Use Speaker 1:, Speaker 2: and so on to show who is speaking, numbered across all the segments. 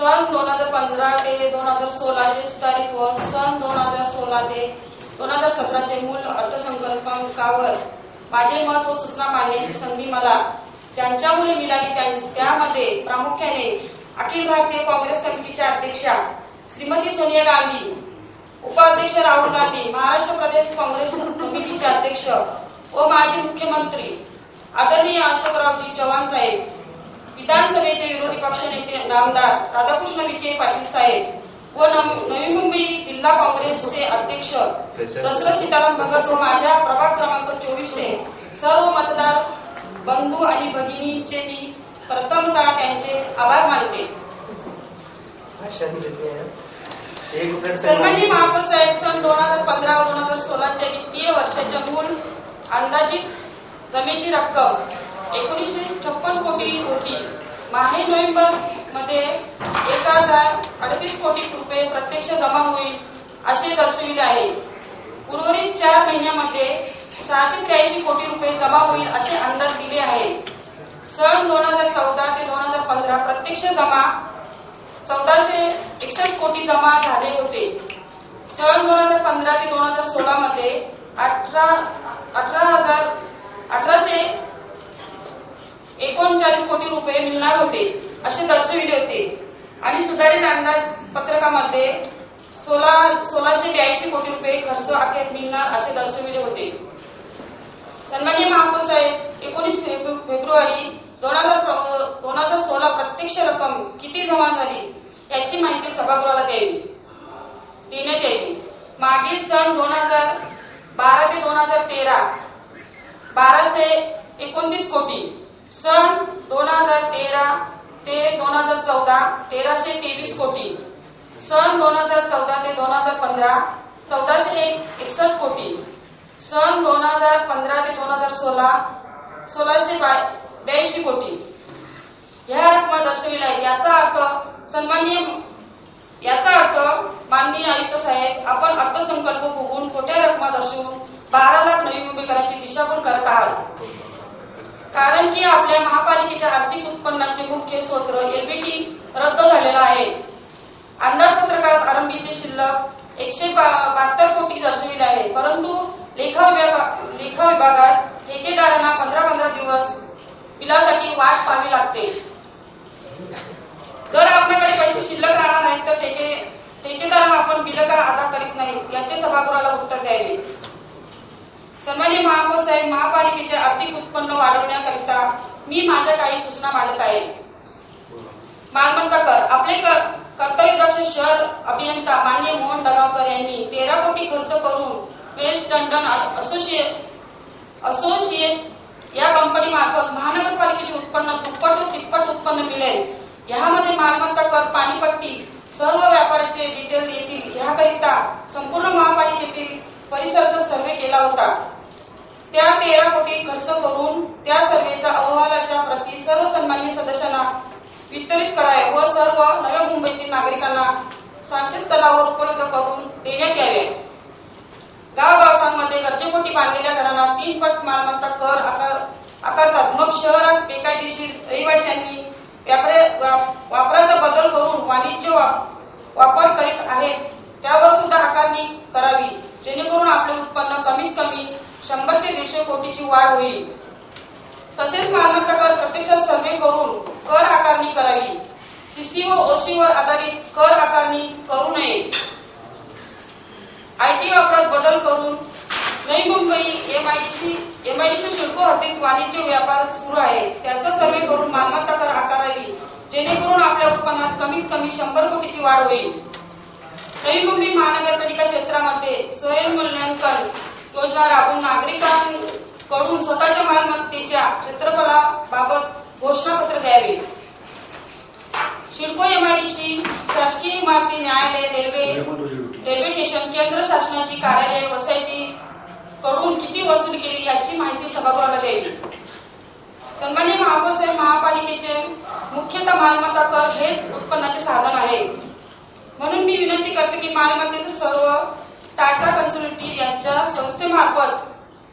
Speaker 1: सन दोन हजार पंधरा ते दोन हजार सोळाचे तारीख व सन दोन हजार सोळा ते दोन हजार सतराचे मूल अर्थसंकल्पांकावर माझे मत व सूचना मांडण्याची संधी मला ज्यांच्यामुळे मिळाली. त्यामध्ये प्रामुख्याने अखिल भारतीय काँग्रेस कमिटीच्या अध्यक्षा श्रीमती सोनिया गांधी उपाध्यक्ष राहुल गांधी महाराष्ट्र प्रदेश काँग्रेस कमिटीचे अध्यक्ष व माजी मुख्यमंत्री आदरणीय अशोकरावजी चव्हाण साहेब विधानसभेचे विरोधी पक्षनेते नामदार राधाकृष्ण विखे पाटील साहेब व नवी मुंबई जिल्हा काँग्रेसचे अध्यक्ष दसरथ सीताराम भगत व माझ्या प्रभाग क्रमांक चोवीसचे सर्व मतदार बंधू आणि भगिनींचे मी प्रथमतः त्यांचे आभार मानते.
Speaker 2: भाषण
Speaker 1: सन्माननीय महापौर साहेब सन दोन हजार पंधरा व दोन हजार सोळाच्या वित्तीय वर्षाच्या मूळ अंदाजित जमेची रक्कम एकोणीसशे छप्पन कोटी होती माहे नोव्हेंबरमध्ये एक हजार अडतीस कोटी रुपये प्रत्यक्ष जमा होईल असे दर्शविले आहे. उर्वरित चार महिन्यामध्ये सहाशे त्र्याऐंशी कोटी रुपये जमा होईल असे अंदाज दिले आहे. सन दोन हजार चौदा ते दोन हजार पंधरा प्रत्यक्ष जमा चौदाशे एकसष्ट कोटी जमा झाले होते. सन दोन हजार पंधरा ते दोन हजार सोळा मध्ये अठरा अठरा हजार अठराशे एकोणचाळीस कोटी रुपये मिळणार होते असे दर्शविले होते. आणि सुधारित अंदाज पत्रकामध्ये सोळा सोळाशे ब्याऐंशी कोटी रुपये खर्च अखेर मिळणार असे दर्शविले होते. सन्मान्य महापौर साहेब एकोणीस फेब्रु- फेब्रुवारी दोन हजार दोन हजार सोळा प्रत्यक्ष रक्कम किती जमा झाली याची माहिती सभागृहाला द्यावी देण्यात यावी मागील सन दोन हजार बारा ते दोन हजार तेरा बाराशे एकोणतीस कोटी. सन दोन हजार तेरा ते दोन हजार चौदा तेराशे तेवीस कोटी. सन दोन हजार चौदा ते दोन हजार पंधरा चौदाशे एकसष्ट कोटी. सन दोन हजार पंधरा ते दोन हजार सोळा सोळाशे ब्याऐंशी कोटी. ह्या रकमा दर्शविल्या आहेत याचा अर्थ सन्माननीय याचा अर्थ माननीय आयुक्त साहेब आपण अर्थसंकल्प बघून खोट्या रकमा दर्शवून बारा लाख नवी मुंबईकरांची दिशाभूल करत आहात. कारण की आपल्या महापालिकेच्या आर्थिक उत्पन्नाचे मुख्य स्रोत एलबीटी रद्द झालेला आहे. अंदाजपत्रकात आरंभीचे शिल्लक एकशे बहात्तर कोटी दर्शविले आहे. परंतु लेखा विभाग लेखा विभागात ठेकेदारांना पंधरा पंधरा दिवस बिलासाठी वाट पाहावी लागते. जर आपल्याकडे पैसे शिल्लक राहणार नाहीत तर ठेके ठेकेदारांना आपण बिल का अदा करीत नाही? याचे सभागृहाला उत्तर द्यावे. सन्मान्य महापौर साहेब महापालिकेचे आर्थिक उत्पन्न वाढवण्याकरिता मी माझ्या काही सूचना मांडत आहे. मालमत्ता कर. आपले कर कर्तव्यदक्ष शहर अभियंता मान्य मोहन डगावकर यांनी तेरा कोटी खर्च करून वेस्ट लंडन असोसिएट असोसिएट या कंपनी मार्फत महानगरपालिकेचे उत्पन्न दुप्पट तिप्पट उत्पन्न मिळेल. यामध्ये मालमत्ता कर पाणीपट्टी सर्व व्यापाराचे डिटेल येतील याकरिता संपूर्ण महापालिकेतील परिसराचा सर्वे केला होता. त्या तेरा कोटी खर्च करून त्या सर्वेचा अहवालाच्या प्रती सर्व सन्मान्य सदस्यांना वितरित करावे व सर्व नव्या मुंबईतील नागरिकांना संकेतस्थळावर उपलब्ध करून देण्यात यावे. गावगावठांमध्ये गरजेपोटी बांधलेल्या घरांना तीन पट मालमत्ता कर आकार आकारतात. मग शहरात बेकायदेशीर रहिवाशांनी वा- वापराचा बदल करून वाणिज्य वापर करीत आहेत. त्यावर सुद्धा आकारणी करावी. जेणेकरून आपले उत्पन्न कमीत कमी शंभर ते दीडशे कोटीची वाढ होईल. तसेच मालमत्ता कर प्रत्यक्षात सर्वे करून कर आकारणी करावी. सीसी व ओशीवर आधारित कर आकारणी करू नये. आयटी वापरात बदल करून नवी मुंबई एमआयडीसी एमआयडीसी शुल्क हद्दीत वाणिज्य व्यापार सुरू आहे. त्याचा सर्वे करून मालमत्ता कर आकारावी जेणेकरून आपल्या उत्पन्नात कमीत कमी शंभर कोटीची वाढ होईल. नवी मुंबई महानगरपालिका क्षेत्रामध्ये स्वयंमूल्यांकन योजना राबवून नागरिकांकडून स्वतःच्या मालमत्तेच्या क्षेत्रफळाबाबत घोषणापत्र द्यावे. शिल्पो एमआयडीसी शासकीय इमारती न्यायालय रेल्वे रेल्वे स्टेशन केंद्र शासनाची कार्यालय वसाहती कडून किती वसूल केली याची माहिती सभागृहाला द्यावी. सन्मान्य महापौर साहेब महापालिकेचे मुख्यतः मालमत्ता कर हेच उत्पन्नाचे साधन आहे. म्हणून मी विनंती करते की मालमत्तेचे सर्व टाटा संस्थेमार्फत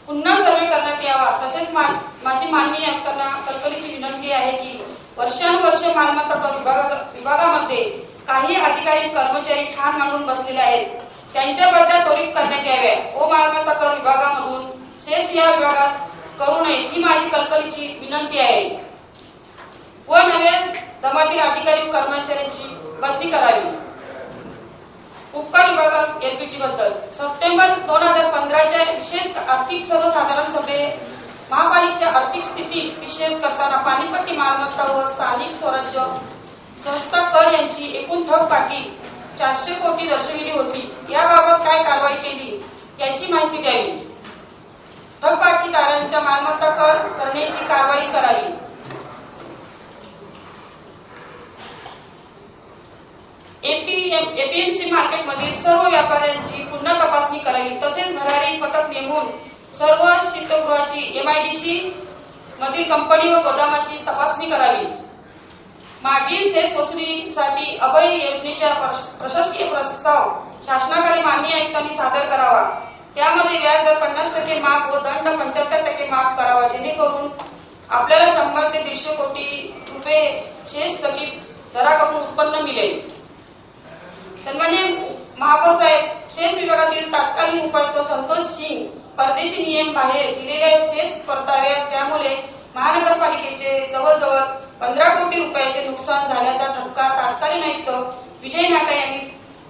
Speaker 1: पुन्हा सर्वे करण्यात यावा. तसेच मा- माझी माननीय आयुक्तांना कळकळीची विनंती आहे की वर्षानुवर्ष मालमत्ता कर विभागा विभागामध्ये काही अधिकारी कर्मचारी ठाण मांडून बसलेले आहेत. त्यांच्या बदल्या त्वरित करण्यात याव्या व हो मालमत्ता कर विभागामधून शेष या विभागात करू नये ही माझी कलकलीची विनंती आहे. व नव्या दमातील अधिकारी व कर्मचाऱ्यांची बदली करावी. एलपीटी बद्दल. सप्टेंबर दोन हजार पंधराच्या विशेष आर्थिक सर्वसाधारण सभे महापालिकेच्या आर्थिक स्थिती विषय करताना पाणीपट्टी मालमत्ता व स्थानिक स्वराज्य संस्था कर यांची एकूण थकबाकी चारशे कोटी दर्शविली होती. याबाबत काय कारवाई केली याची माहिती द्यावी. थकबाकीदारांच्या मालमत्ता कर करण्याची कारवाई करावी. एपीएमसी मार्केटमधील सर्व व्यापाऱ्यांची पुन्हा तपासणी करावी. तसेच भरारी पथक नेमून सर्व शीतगृहाची एमआयडीसी मधील कंपनी व गोदामाची तपासणी करावी. मागील सेस वसुलीसाठी अभय योजनेच्या प्रश- प्रशासकीय प्रस्ताव शासनाकडे माननीय आयुक्तांनी सादर करावा. त्यामध्ये व्याजदर पन्नास टक्के माफ व दंड पंच्याहत्तर टक्के माफ करावा जेणेकरून आपल्याला शंभर ते दीडशे कोटी रुपये शेष थकीत दराकडून उत्पन्न मिळेल. सन्मान्य महापौर साहेब शेष विभागातील तत्कालीन उपायुक्त संतोष सिंग परदेशी नियम बाहेर दिलेल्या शेष परताव्यात त्यामुळे महानगरपालिकेचे जवळजवळ पंधरा कोटी रुपयाचे नुकसान झाल्याचा ठपका तत्कालीन आयुक्त विजय नाटा यांनी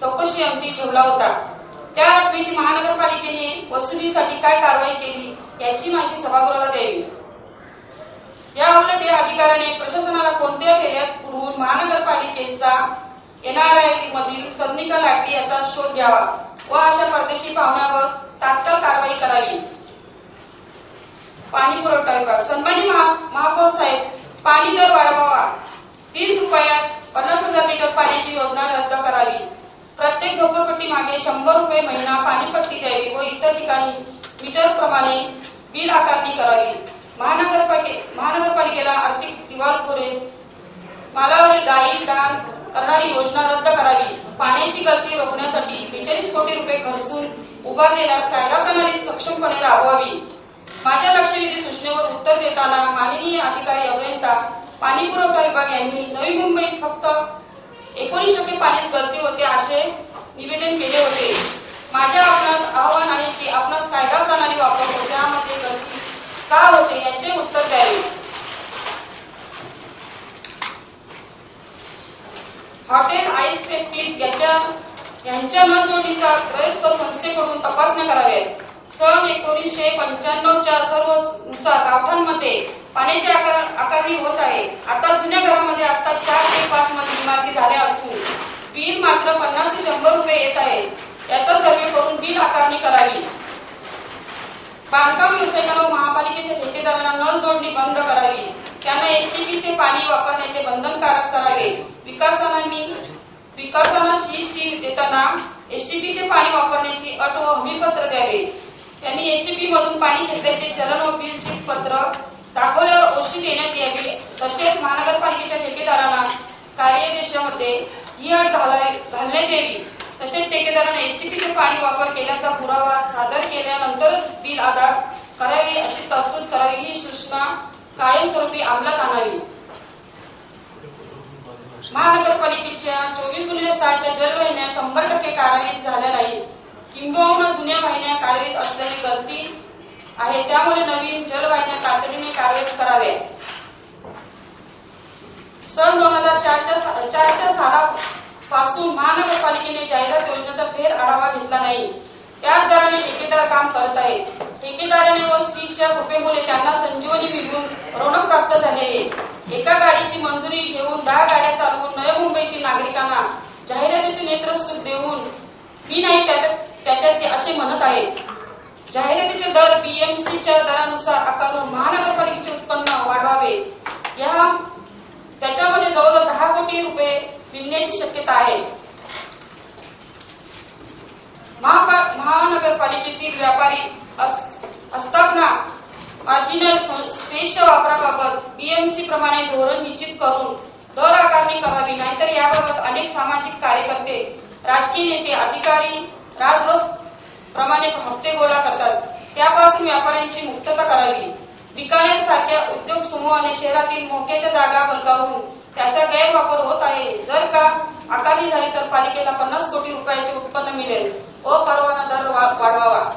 Speaker 1: चौकशी अंती ठेवला होता. त्या रकमेची महानगरपालिकेने वसुलीसाठी काय कारवाई केली याची माहिती सभागृहाला द्यावी. या उलट या अधिकाऱ्याने प्रशासनाला कोणत्या फेऱ्यात पुरवून महानगरपालिकेचा एनआरआय मधील सदनिका लाटली याचा शोध घ्यावा व अशा परदेशी पाहुण्यावर तात्काळ कारवाई करावी. पाणी पुरवठा विभाग. सन्मानी महा- महापौर साहेब पाणी दर वाढवावा. तीस रुपयात पन्नास हजार लिटर पाण्याची योजना रद्द करावी. प्रत्येक झोपडपट्टी मागे शंभर रुपये महिना पाणीपट्टी द्यावी व इतर ठिकाणी मीटर प्रमाणे बिल आकारणी करावी. महानगरपालिके महानगरपालिकेला आर्थिक दिवाळखोरे मालावरील गाई दान करणारी योजना रद्द करावी. पाण्याची गळती रोखण्यासाठी बेचाळीस कोटी रुपये खर्चून उभारलेल्या कायदा प्रणाली सक्षमपणे राबवावी. माझ्या लक्षवेधी सूचनेवर उत्तर देताना माननीय अधिकारी अभियंता पाणी पुरवठा विभाग यांनी नवी मुंबईत फक्त एकोणीस टक्के पाणीच गळती होते असे निवेदन केले होते. माझ्या आपणास आव्हान आहे की आपणास कायदा प्रणाली वापरतो त्यामध्ये गळती का होते याचे उत्तर द्यावे हॉटेल आईस फॅक्टरीज याच्या यांच्या न त्रयस्थ संस्थेकडून तपासण्या कराव्यात. सन एकोणीसशे पंच्याण्णवच्या सर्वनुसार गावठांमध्ये पाण्याची आकार आकारणी होत आहे. आता जुन्या घरामध्ये आता चार ते पाच मजली इमारती झाल्या असून बिल मात्र पन्नास ते शंभर रुपये येत आहे. याचा सर्वे करून बिल आकारणी करावी. बांधकाम व्यावसायिकांना महापालिकेच्या ठेकेदारांना नळ जोडणी बंद करावी. त्यांना एसटीपीचे पाणी वापरण्याचे बंधनकारक करावे. विकासांनी विकासाला सी सी देताना एसटीपीचे पाणी वापरण्याची अट व हमीपत्र द्यावे. त्यांनी एसटीपी मधून पाणी घेतल्याचे चलन व बिलचे पत्र दाखवल्यावर ओशी देण्यात यावी तसेच महानगरपालिकेच्या ठेकेदारांना कार्यदेशामध्ये ही अट घालाय- घालण्यात यावी. तसेच ठेकेदारांना एसटीपीचे पाणी वापर केल्याचा पुरावा सादर केल्यानंतरच बिल अदा करावे अशी तरतूद करावी ही सूचना कायमस्वरूपी अंमलात आणावी. महानगरपालिकेच्या चोवीस गुणिले सहाच्या जलवाहिन्या शंभर टक्के कार्यान्वित झाल्या नाहीत किंबहुना जुन्या वाहिन्या कार्यरत असलेली गळती आहे त्यामुळे नवीन जलवाहिन्या तातडीने कार्यरत कराव्या सन दोन हजार चारच्या चारच्या सालापासून महानगरपालिकेने जाहिरात योजनेचा फेर आढावा घेतला नाही. त्याच दराने ठेकेदार काम करत आहेत. ठेकेदाराने व स्त्रीच्या कृपेमुळे त्यांना संजीवनी मिळून रोणक प्राप्त झाले आहे. एका गाडीची मंजुरी घेऊन दहा गाड्या चालवून नव्या मुंबईतील नागरिकांना जाहिरातीचे नेत्रस्त देऊन मी नाही त्याच्यात ते असे म्हणत आहे. जाहिरातीचे दर बीएमसीच्या दरानुसार आकारून महानगरपालिकेचे उत्पन्न वाढवावे. या त्याच्यामध्ये जवळजवळ दहा कोटी रुपये मिळण्याची शक्यता आहे. महापा- महानगरपालिकेतील व्यापारी अस- आस्थापना मार्जिनल स्पेसच्या वापराबाबत बीएमसी प्रमाणे धोरण निश्चित करून दर आकारणी करावी. नाहीतर याबाबत अनेक सामाजिक कार्यकर्ते राजकीय नेते अधिकारी राजरोस प्रमाणे हप्ते गोळा करतात. त्यापासून व्यापाऱ्यांची मुक्तता करावी. बिकानेर सारख्या उद्योग समूहाने शहरातील मोक्याच्या जागा बळकावून त्याचा गैरवापर होत आहे. जर का आकारणी झाली तर पालिकेला पन्नास कोटी रुपयाचे उत्पन्न मिळेल व परवाना दर वा- वाढवावा.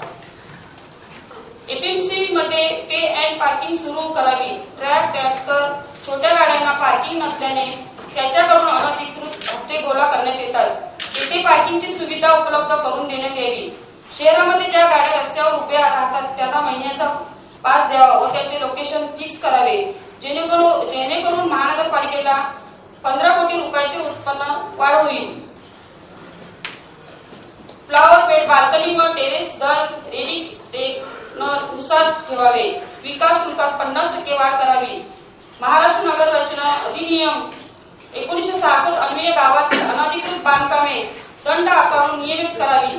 Speaker 1: एपीएमसी मध्ये पे अँड पार्किंग सुरू करावी. ट्रॅक टँकर छोट्या गाड्यांना पार्किंग नसल्याने त्याच्याकडून अनधिकृत हप्ते गोळा करण्यात येतात. तेथे पार्किंगची सुविधा उपलब्ध करून देण्यात यावी. शहरामध्ये ज्या गाड्या रस्त्यावर उभ्या राहतात त्यांना महिन्याचा पास द्यावा व त्याचे लोकेशन फिक्स करावे. जेणेकरून जेणेकरून महानगरपालिकेला पंधरा कोटी रुपयाचे उत्पन्न वाढ होईल फ्लॉवर बेड बाल्कनी व टेरेस दर रेडी नुसार ठेवावे. विकास शुल्कात पन्नास टक्के वाढ करावी. महाराष्ट्र नगर रचना अधिनियम एकोणीसशे सहासष्ट अन्वय गावातील अनाधिकृत बांधकामे दंड आकारून नियमित करावी.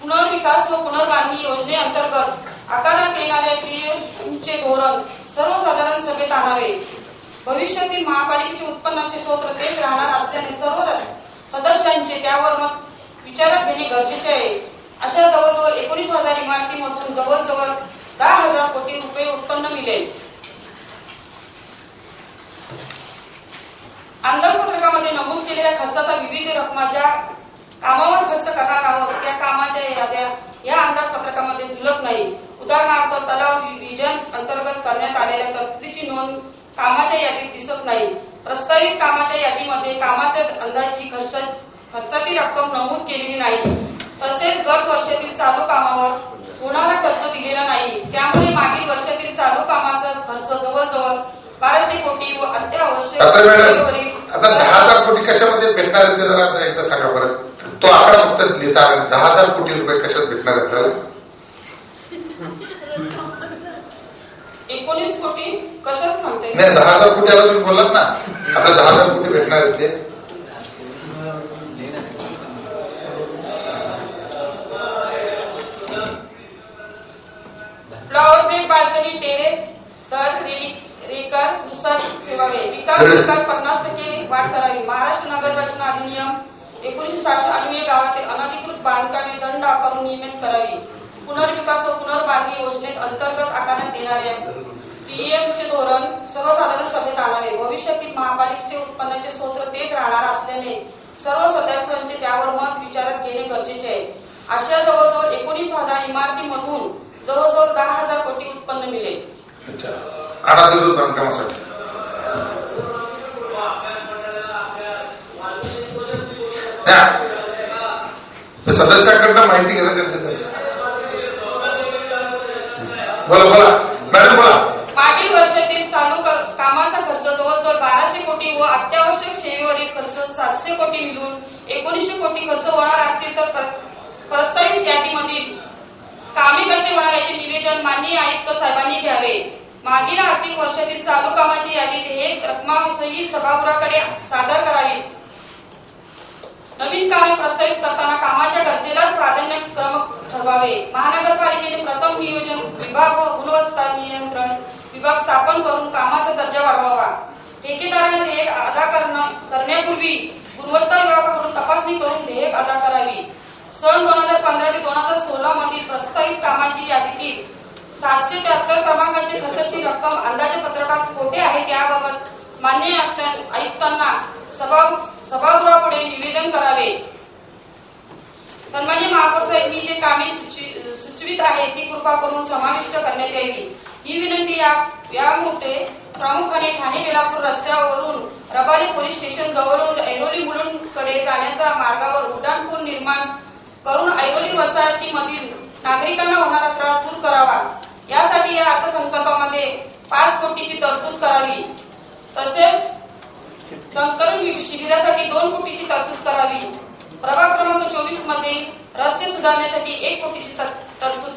Speaker 1: पुनर्विकास व पुनर्बांधणी योजनेअंतर्गत आकारण्यात येणाऱ्या क्रियेचे धोरण सर्वसाधारण सभेत आणावे. भविष्यातील महापालिकेचे उत्पन्नाचे स्रोत तेच राहणार असल्याने सर्व सदस्यांचे त्यावर मत विचारात घेणे गरजेचे आहे. अशा जवळजवळ एकोणीस हजार इमारतीमधून जवळजवळ दहा हजार कोटी रुपये उत्पन्न मिळेल. अंदाजपत्रकामध्ये नमूद केलेल्या खर्चाचा विविध रकमाच्या कामावर खर्च करणार आहोत. त्या कामाच्या याद्या या अंदाजपत्रकामध्ये झुलत नाही. उदाहरणार्थ तलाव विजन अंतर्गत करण्यात आलेल्या तरतुदीची नोंद कामाच्या यादीत दिसत नाही. प्रस्तावित कामाच्या यादीमध्ये कामाच्या अंदाजी खर्च खर्चाची रक्कम नमूद केलेली नाही. तसेच गत वर्षातील चालू कामावर होणारा खर्च दिलेला नाही त्यामुळे मागील वर्षातील चालू कामाचा खर्च जवळजवळ बाराशे कोटी व अत्यावश्यक
Speaker 3: आता आता दहा हजार कोटी कशामध्ये भेटणार आहे ते जरा एकदा सांगा परत तो आकडा फक्त लिहिता आला. दहा हजार कोटी रुपये कशात भेटणार आपल्याला?
Speaker 1: एकोणीस कोटी कशात सांगते
Speaker 3: नाही दहा हजार कोटी आला तुम्ही बोललात ना. आपल्याला दहा हजार कोटी भेटणार आहेत ते.
Speaker 1: फ्लॉवर ब्रेक बाल्कनी टेरेस रेडी रेकरनुसार ठेवावे विकास शुल्कात पन्नास टक्के वाढ करावी. महाराष्ट्र नगर रचना अधिनियम एकोणीसशे साठ अन्वये गावातील अनधिकृत बांधकामे दंड आकारून नियमित करावी. पुनर्विकास व पुनर्बांधणी योजनेत अंतर्गत आकारण्यात येणाऱ्या पीएमचे धोरण सर्वसाधारण सभेत आणावे. भविष्यातील महापालिकेचे उत्पन्नाचे स्रोत तेच राहणार असल्याने सर्व सदस्यांचे त्यावर मत विचारात घेणे गरजेचे आहे. अशा जवळजवळ एकोणीस हजार इमारतीमधून जवळजवळ दहा हजार कोटी उत्पन्न मिळेल.
Speaker 3: अच्छा. अनाधिकृत बांधकामासाठी सदस्याकडनं माहिती घेणं गरजेचं आहे. बोला बोला. मॅडम बोला.
Speaker 1: मागील वर्षातील चालू कामाचा खर्च जवळजवळ बाराशे कोटी व अत्यावश्यक सेवेवरील खर्च सातशे कोटी मिळून एकोणीसशे कोटी खर्च होणार असतील तर प्र- प्रस्तावित यादीमधील कामे कसे होणार याचे निवेदन माननीय आयुक्त साहेबांनी घ्यावे? मागील आर्थिक वर्षातील चालू कामाची यादी हे रकमाविषयी सभागृहाकडे सादर करावी. नवीन कामे प्रस्तावित करताना कामाच्या गरजेलाच प्राधान्यक्रम ठरवावे. महानगरपालिकेने प्रथम नियोजन विभाग व गुणवत्ता नियंत्रण विभाग स्थापन करून कामाचा दर्जा वाढवावा. ठेकेदाराने देयक अदा करणं करण्यापूर्वी गुणवत्ता विभागाकडून तपासणी करून देयक अदा करावी. सन दोन हजार पंधरा ते दोन हजार सोळा मधील प्रस्तावित कामाची यादीतील सातशे त्र्याहत्तर क्रमांकाची खर्चाची रक्कम अंदाजे पत्रकात कोठे आहे त्याबाबत मान्य आयुक्त- आयुक्तांना सभा सभागृहापुढे निवेदन करावे. सन्मान्य महापौर साहेब जे कामे सुचि- सुचवित आहे ती कृपा करून समाविष्ट करण्यात यावी. ही विनंती या यामुळे प्रामुख्याने ठाणे बेलापूर रस्त्यावरून रबारी पोलीस स्टेशन जवळून ऐरोली मुलुंडकडे जाण्याच्या मार्गावर उड्डाणपूर निर्माण करून ऐरोली वसाहतीमधील नागरिकांना होणारा त्रास दूर करावा. यासाठी या अर्थसंकल्पामध्ये पाच कोटीची तरतूद करावी. तसेच संकलन शिबिरासाठी दोन कोटीची तरतूद करावी. प्रभाग क्रमांक चोवीसमध्ये रस्ते सुधारण्यासाठी एक कोटीची तर- तरतूद